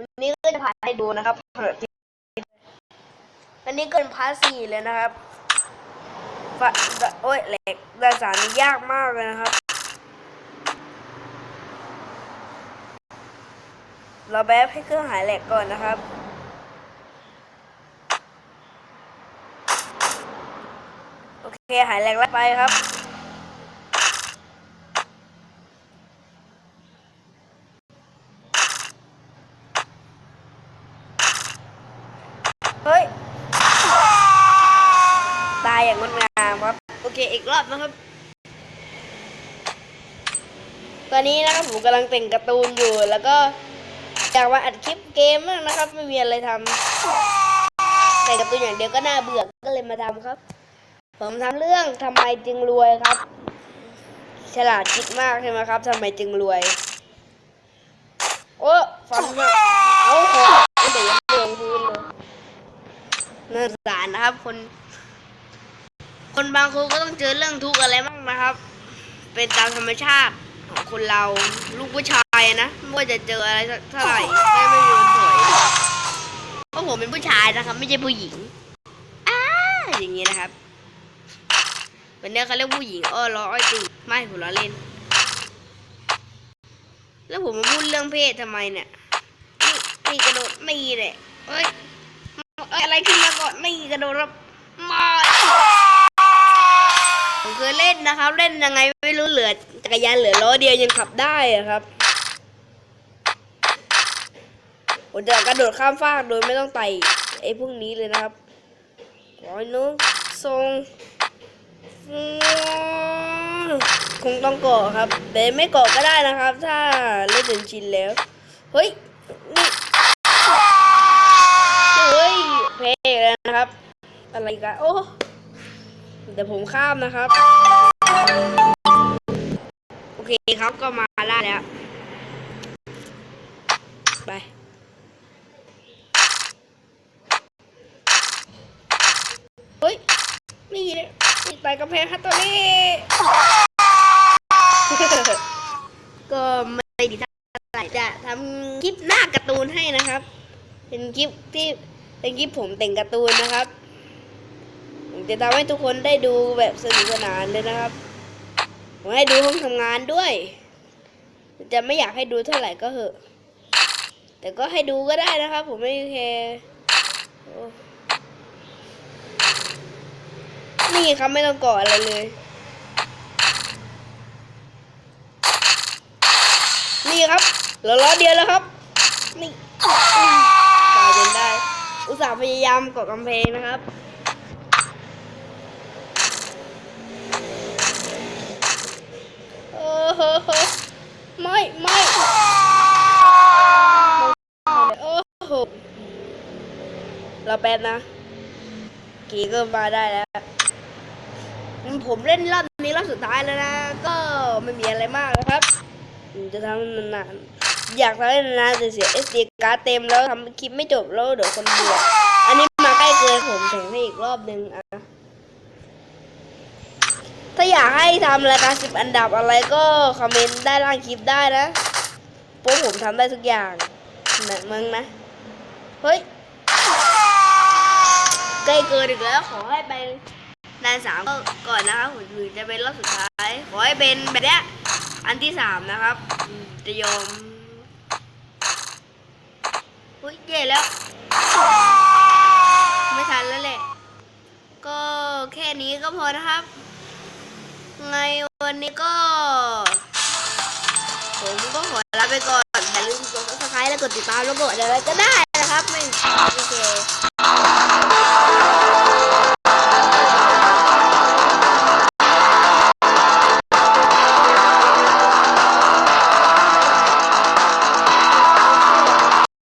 วันนี้ก็จะพาให้ดูนะครับอันนี้เกินพาร์ทสี่เลยนะครับฟะโอ้ยแหลกดาสารนี่ยากมากเลยนะครับ เราแบบให้เครื่องหายแหลกก่อนนะครับโอเคหายแหลกแล้วไปครับ เฮ้ย ตายอย่างงดงามครับ โอเคอีกรอบนะครับ ตอนนี้นะครับผมกำลังแต่งการ์ตูนอยู่ แล้วก็อยากมาอัดคลิปเกมบ้างนะครับ ไม่มีอะไรทำแต่งการ์ตูนอย่างเดียวก็น่าเบื่อก็เลยมาทำครับ ผมทำเรื่องทำไมจึงรวยครับ ฉลาดคิดมากใช่ไหมครับทำไมจึงรวย โอ้ฟันมากเอาขอเดี๋ยวยังไม่ลงพื้นเลยน่าสงสารนะครับคน คนบางคนก็ต้องเจอเรื่องทุกข์อะไรบ้างนะครับ เป็นตามธรรมชาติของคนเราลูกผู้ชายนะไม่ว่าจะเจออะไรเท่าไหร่ไม่ไม่มีวันถอยเพราะผมเป็นผู้ชายนะครับ ไม่ใช่ผู้หญิงอ้าอย่างนี้นะครับวันนี้เขาเรียกผู้หญิงอ้อล้ออ้อยติ่งไม่ผมล้อเล่น แล้วผมมาพูดเรื่องเพศทำไมเนี่ยนี่กระโดดนี่เลยเอ้ยเอ้ยอะไรขึ้นมาก่อนนี่กระโดดแล้วมา ผมเคยเล่นนะครับ เล่นยังไงไม่รู้เหลือจักรยานเหลือล้อเดียวยังขับได้อะครับผมจะกระโดดข้ามฟากโดยไม่ต้องไต่ไอ้พวกนี้เลยนะครับร้อยนุทรงคงต้องเกาะครับแต่ไม่เกาะก็ได้นะครับ ถ้าเล่นจนชินแล้ว เฮ้ยนี่เฮ้ยเพลงแล้วนะครับ อะไรกันโอ้ เดี๋ยวผมข้ามนะครับ โอเคครับก็มาล่าแล้ว ไปเฮ้ยนี่เลยไปกำแพงฮัตโตรี่ก็ไม่ดีเท่าไหร่จะทำคลิปหน้าการ์ตูนให้นะครับ เป็นคลิปที่เป็นคลิปผมแต่งการ์ตูนนะครับ จะทำให้ทุกคนได้ดูแบบสนุกสนานเลยนะครับผมให้ดูห้องทำงานด้วย จะไม่อยากให้ดูเท่าไหร่ก็เหอะ แต่ก็ให้ดูก็ได้นะครับ ผมไม่แคร์โอ้นี่ครับไม่ต้องก่ออะไรเลย นี่ครับเหลือล้อเดียวแล้วครับ นี่ตายจนได้ อุตส่าห์พยายามกาะกำแพงนะครับ เฮ้อเฮ้อไม่ไม่โอ้โหเราแป๊บนะ กีก็มาได้แล้วผมเล่นรอบนี้รอบสุดท้ายแล้วนะ ก็ไม่มีอะไรมากนะครับผมจะทำนานๆอยากทำให้นานๆแต่เสีย SD การ์ดเต็มแล้วทำคลิปไม่จบแล้วเดี๋ยวคนเบื่ออันนี้มาใกล้เกินผมแข่งให้อีกรอบหนึ่งอะ ถ้าอยากให้ทำรายการสิบอันดับอะไรก็คอมเมนต์ได้ล่างคลิปได้นะพราะผมทำได้ทุกอย่างนะมึงนะ เฮ้ยใกล้เกินอีกแล้วขอให้ไปนานสามก่อนนะครับผมถึงจะเป็นรอบสุดท้าย ขอให้เป็นแบบนี้อันที่สามนะครับ จะยอมเฮ้ยเย่แล้ว ไม่ทันแล้วแหละ ก็แค่นี้ก็พอนะครับ ไงวันนี้ก็ ผมก็ขอลาไปก่อน อย่าลืมกด subscribe และกดติดตามแล้วกดอะไรก็ได้นะครับ ไม่โอเค